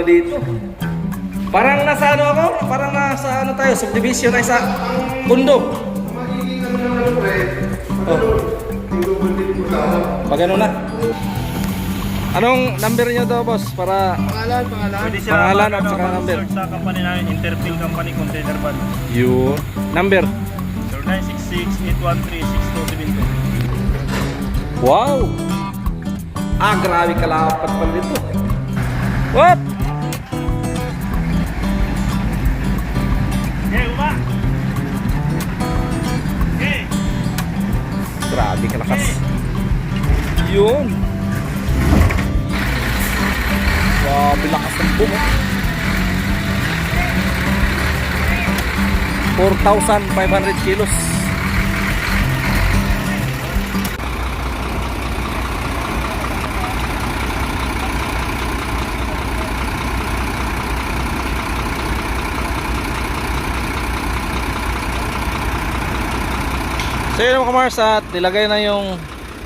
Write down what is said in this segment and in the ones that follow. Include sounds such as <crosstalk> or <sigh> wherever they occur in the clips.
pala dito. Parang nasa ano ako? Parang nasa ano tayo, subdivision ay sa kundo. Ano Oh. Pag ano na. Anong number niyo daw, boss? Para Pangalan, pangalan. Pwede siya Pangalan mag- at saka number. search sa company namin, Interfill Company Container Van. yun. Number. 0966-813-6272. Wow! Ah, grabe kalapat pala dito. What? Grabe kalakas. Yun. Grabe lakas ng boom. oh. 4,500 kilos. So yun mga Mars at nilagay na yung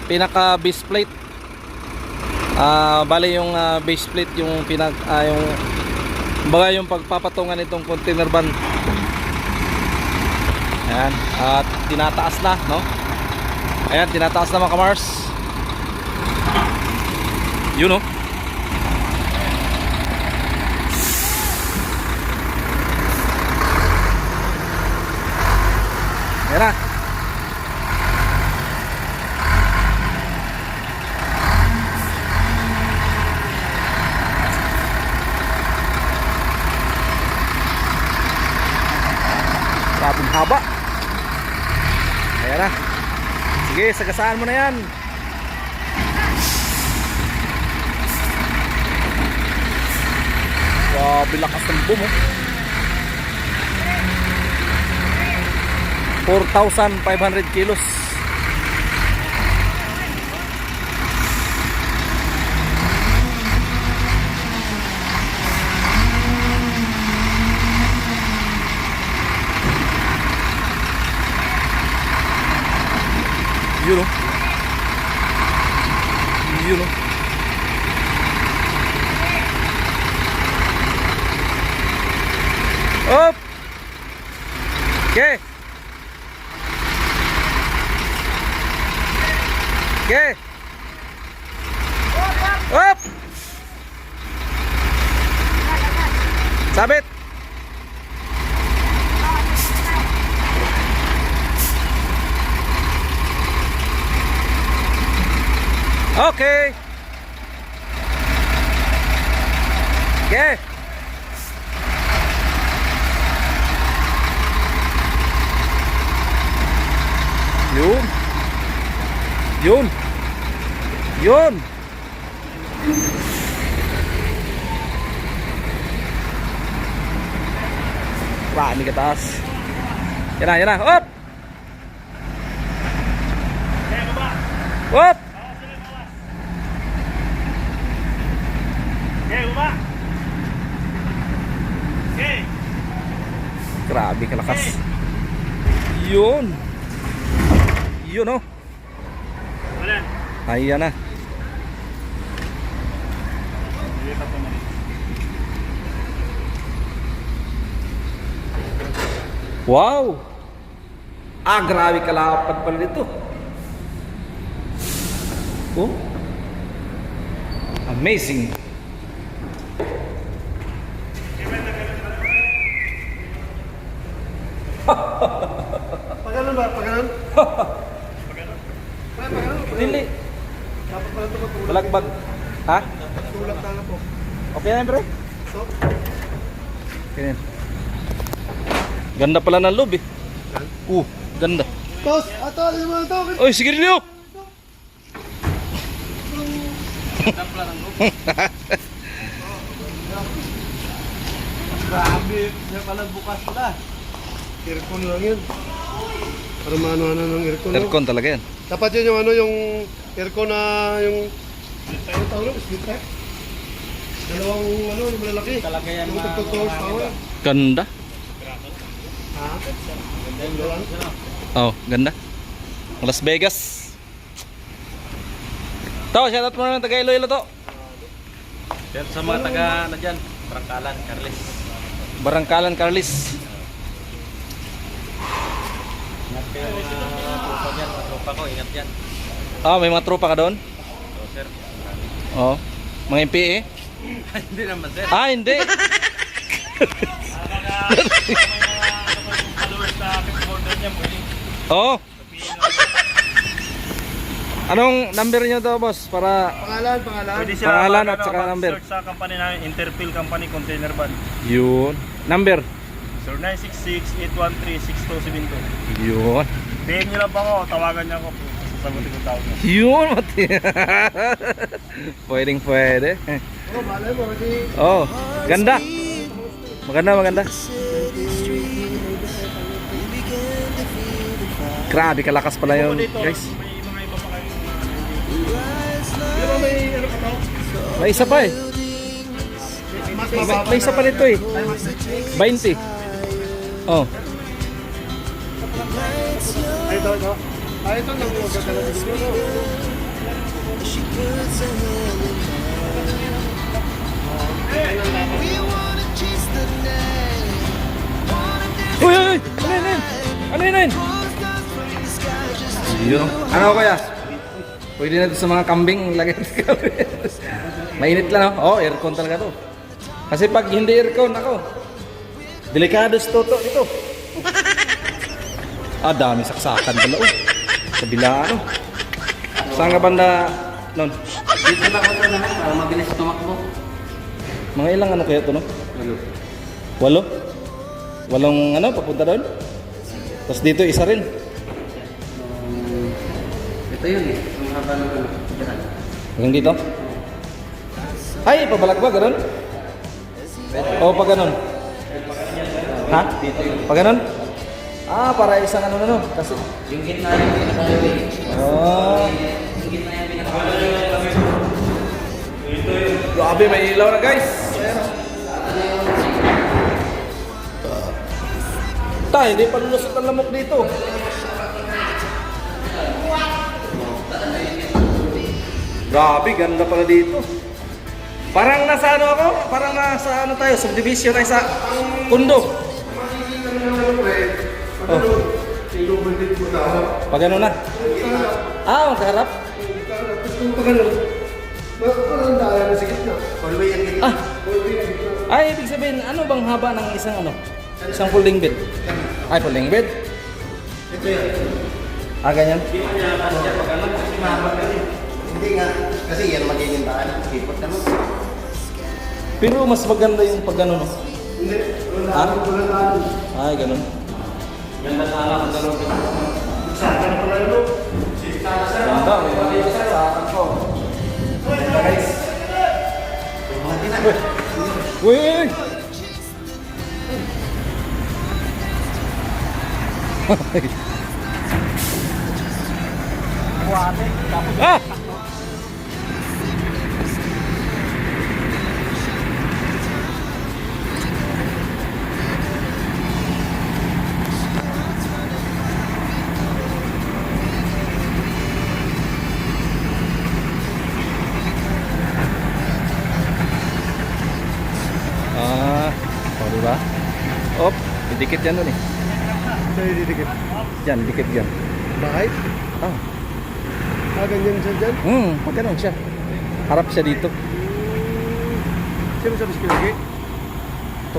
pinaka base plate. Ah, bali yung ah, base plate yung pinag ah, yung baga yung pagpapatungan nitong container van. Ayan, at tinataas na, no? Ayan, tinataas na mga Mars. Yun, no? Ayan na. Haba. Ayan na. Sige, sagasaan mo na yan. Grabe lakas ng boom oh. 4,500 kilos. Yun oh. Yun oh. Up! Okay. Okay. Up! Sabit. Okay. Okay. Yun. Yun. Yun. Rami ka taas. Yan na, yan na. Up! Up! Bawas sila, bawas! Okay, baba! Okay! Grabe kalakas. Yun. Yun oh. Ayan na. Wow! Ah, grabe kalapad pala dito. Oh. Amazing. Pagano ba? Pagano? Dili. Dapat pala ito matulak. Balagbag. Ha? Tulak na lang po. Okay na, bro? So, Okay na. Ganda pala ng loob eh. Uh, ganda. Tos! Ato! Ano mo ito? Oy, sige rin Grabe! Siya pala bukas pala. Aircon lang yun. Para maano-ano ng aircon. Aircon talaga yan. Dapat yun yung ano, yung aircon na yung... Ano tawag yun? Split type? Dalawang ano, yung malalaki. Talaga yan tagtutulog power. Ganda. Ha? Ganda lang. Oh, ganda. Las Vegas. To, shoutout mo na ng taga Iloilo to. Yan sa mga taga na dyan. Barangkalan, Carles. Barangkalan Carlis. Ingat kayo mga tropa dyan, mga tropa ko, ingat yan. Ah, may mga tropa ka doon? So, sir. Oo. Mga MPA? <laughs> Hindi naman, sir. Ah, hindi. Na. <laughs> <laughs> Anong number niyo daw, boss? Para Pangalan, pangalan. Pwede siya Pangalan at saka mag- number. search sa company namin, Interfill Company Container Van. yun. Number. 0966-813-6272. Yun. PM nyo lang pa ako, tawagan niya ako. Sasagutin ko tawag niya. Yun, mati. <laughs> Pwedeng pwede. Oh, malay mo, kasi Oh, ganda. Maganda, maganda. Grabe kalakas pala yun, Dito, guys. may isa pa eh. May, may isa pa nito eh. 20. Oh. Ay, ito, ito. Ay, ito, nang huwag ka talaga siguro. Uy, uy, uy! Ano yun, ano yun? Ano yun, ano yun? Yun. Ano kaya? Pwede na ito sa mga kambing lagay sa kambing. Mainit lang, oh. Oh, aircon talaga to. Kasi pag hindi aircon, ako. Delikado sa toto ito. <laughs> ah, dami saksakan pala, oh. Kabila, ano. Saan ka banda, nun? Dito lang ako lahat para mabilis tumakbo. Mga ilang ano kaya ito, no? Walo? Walong ano, papunta doon? Tapos dito isa rin. Ito yun eh. Ang haba ng ano. Hanggang dito? Ay, pabalag ba? Ganun? O, pag ganun? Ha? Pag ganun? Ah, para isang ano na no? Kasi, Yung gitna yung pinaka-highway. oh. Yung gitna yung pinaka-highway. Grabe, may ilaw na guys. Tay, hindi pa lulusot ang lamok dito. Grabe, ganda pala dito. Parang nasa ano ako? Parang nasa ano tayo, subdivision tayo sa kundo. Oh, Yung lumen na. pag ano na. Ah, ang kaharap? Tapos kung pag parang dahil na sa gitna. Hallway ang gitna. Ah, ay, ibig sabihin, ano bang haba ng isang ano? Isang folding bed? Ay, folding bed? Ito yan. Ah, ganyan? Hindi nga. Kasi yan magiging daan. Sipot ka mo. Pero mas maganda yung pag ano, no? Hindi. Ah? Ay, ganun. Ganda sana kung gano'n. Saan ka pala ito? Ganda, may mga sa akin ko. Ganda, guys. Uy, uy, uy! ah! Ah, didikit yan dun eh. Saan didikit? Yan, dikit yan. Bahay? Ah, Ah, ganyan siya dyan? hmm, pag ganun siya. Harap siya dito. Sino sa biskilagi? Ito.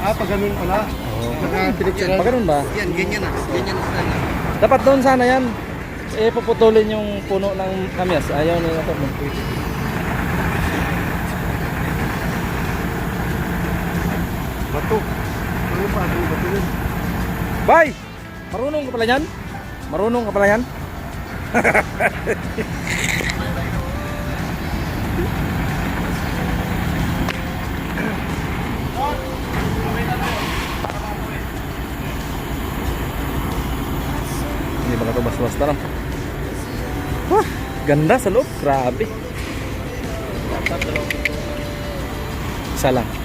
Ah, pag ganun pala. Oh. Nakapinicturan. Pag ganun ba? Yan, ganyan na. Ganyan na sana. Dapat doon sana yan. Eh, puputulin yung puno ng kamyas. Ayaw nila ito. Bato. Bato? Bay! Marunong ka pala yan? Marunong ka pala yan? <laughs> Hindi ba ito basta-basta lang? Wah, ganda sa loob. Grabe. Isa lang. Lah.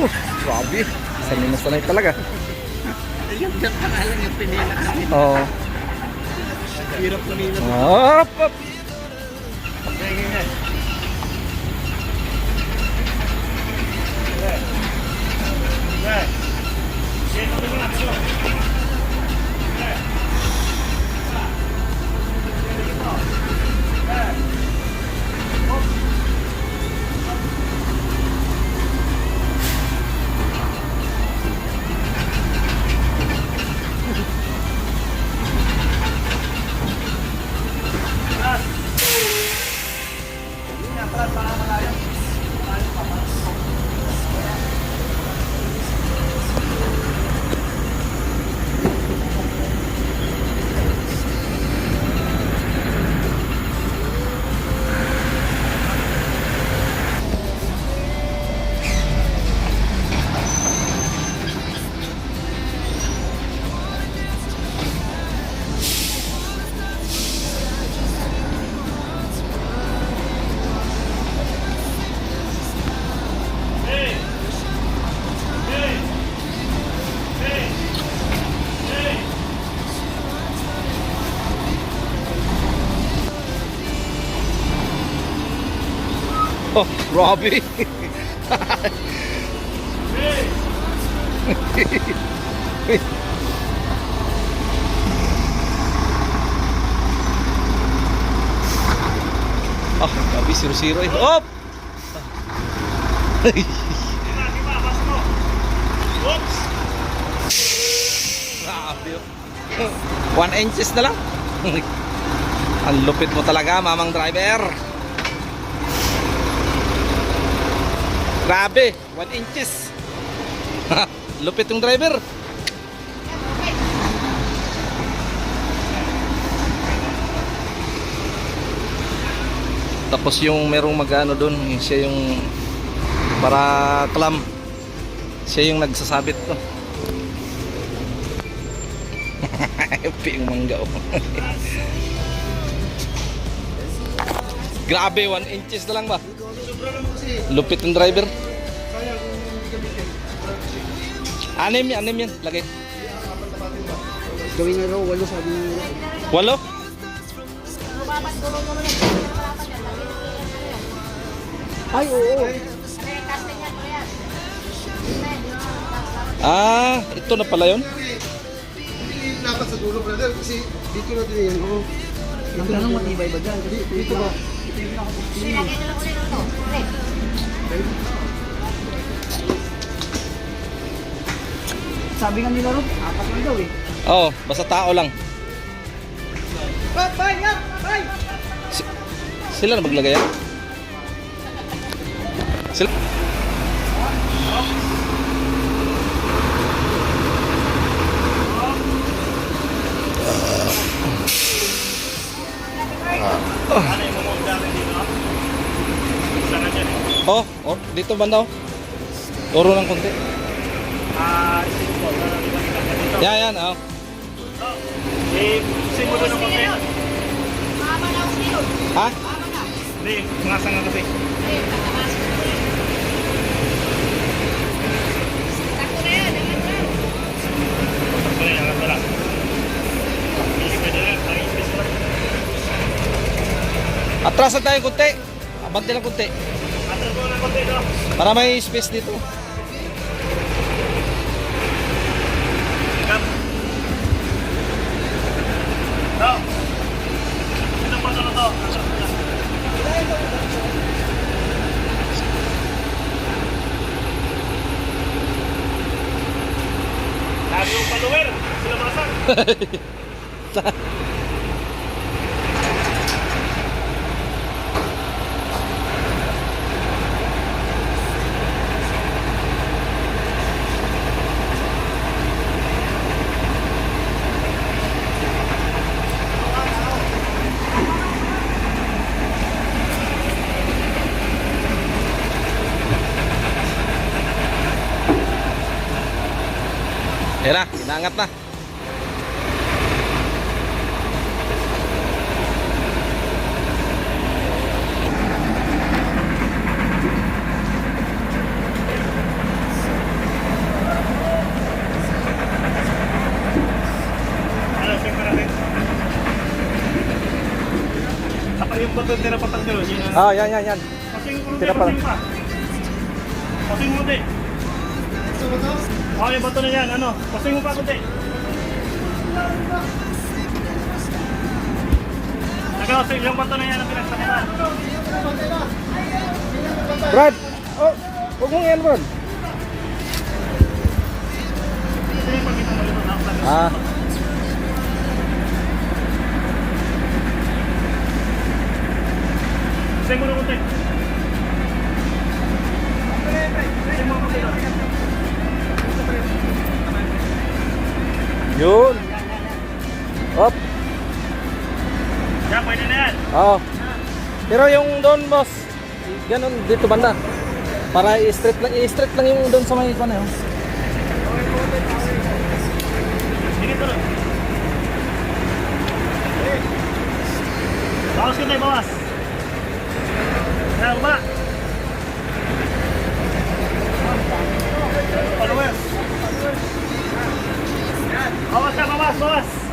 Uh, grabe. Sanay na sanay talaga. Yung pangalan yung pinila kami. Oo. Hirap kanina. Hop, hop. Tingin niya. Okay. Okay, ito muna, Oh, grabe. Hey! Ah, grabe, zero-zero eh. Hop! Oh. One inches na lang. Ang lupit mo talaga, mamang driver. Grabe, one inches. <laughs> lupit yung driver. Tapos yung merong mag-ano doon, siya yung para clam. Siya yung nagsasabit to. <laughs> Yung mangga oh. <laughs> Grabe, 1 inches na lang ba? Lupit ng driver. Anim yan, anim yan. Lagay. Gawin na raw, walo sabi nila. Walo? Ay, oo. Ah, ito na pala yun. Dapat sa dulo, brother, kasi dito natin yan. Oo. Magkano matibay ba dyan? Dito, dito ba? Sabi nga nila ron, apat lang daw eh. Oo, oh, basta tao lang. Bay! Si- sila na maglagay yan? Sila? Eh. Oh, oh, dito banda oh. Turo ng konti. Ah, ko. Ba kita dito? Yan, yan, oh. Eh, isip mo doon ang konti. Ha? Hindi, mga sanga kasi. Takbo na yan, ang dala. Hindi pwede na, ang imbis lang. Atrasan tayo konti. Abante lang konti. Para may space dito. Lagi yung follower. Sila masang. <laughs> Yan na, inaangat na. Ano, check mo natin. yung bato tira patanggal. Yun ang... Ah, yan, yan, yan. Pasing mo Tira pa. pasing pa. Pasing mo yung bato na yan, ano? Pasing mo pa kunti. Nagawa yung bato na yan ang pinagsakitan. Brad! Oh, huwag mong yan, Brad. Ah. Pasing mo na kunti. Pero yung doon, boss, ganun dito banda. Para i-straight lang, i-straight lang yung doon sa may ano yun. Sige, tuloy. Bawas ko tayo, bawas. Kaya. Followers. Bawas ka, bawas, bawas.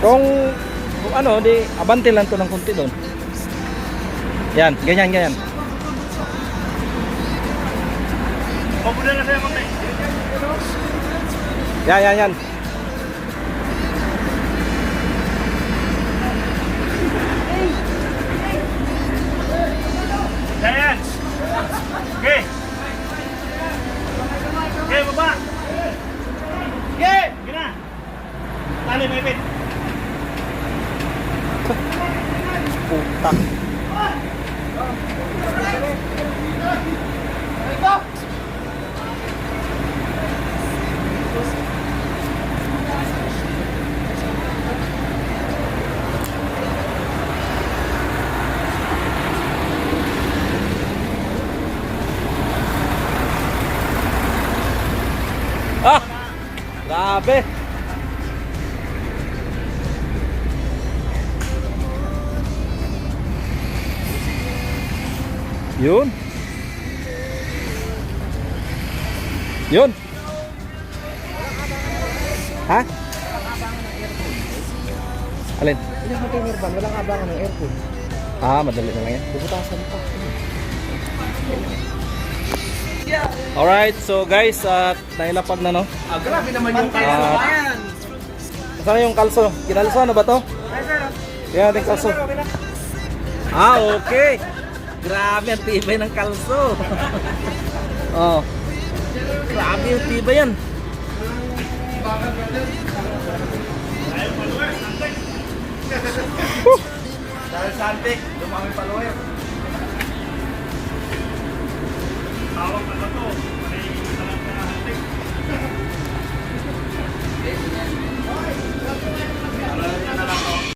Kung, kung ano, di abante lang to ng konti doon. Yan, ganyan, ganyan. Pabula na sa'yo. Yan, yan, yan. Ah! Grabe! Yun. Yun. Ha? Alin? Ilang container van, walang abangan ng aircon. Ah, madali na lang yan. Bubutasan pa. Alright, so guys, at nailapag na no. Ah, grabe naman yung Ah, Saan yung kalso? Kinalso na ba to? Yan, yung kalso. Ah, okay. Grabe ang tibay ng kalso. <laughs> oh. Grabe yung tibay yan. Dahil sa antik, dumami follower. Alma.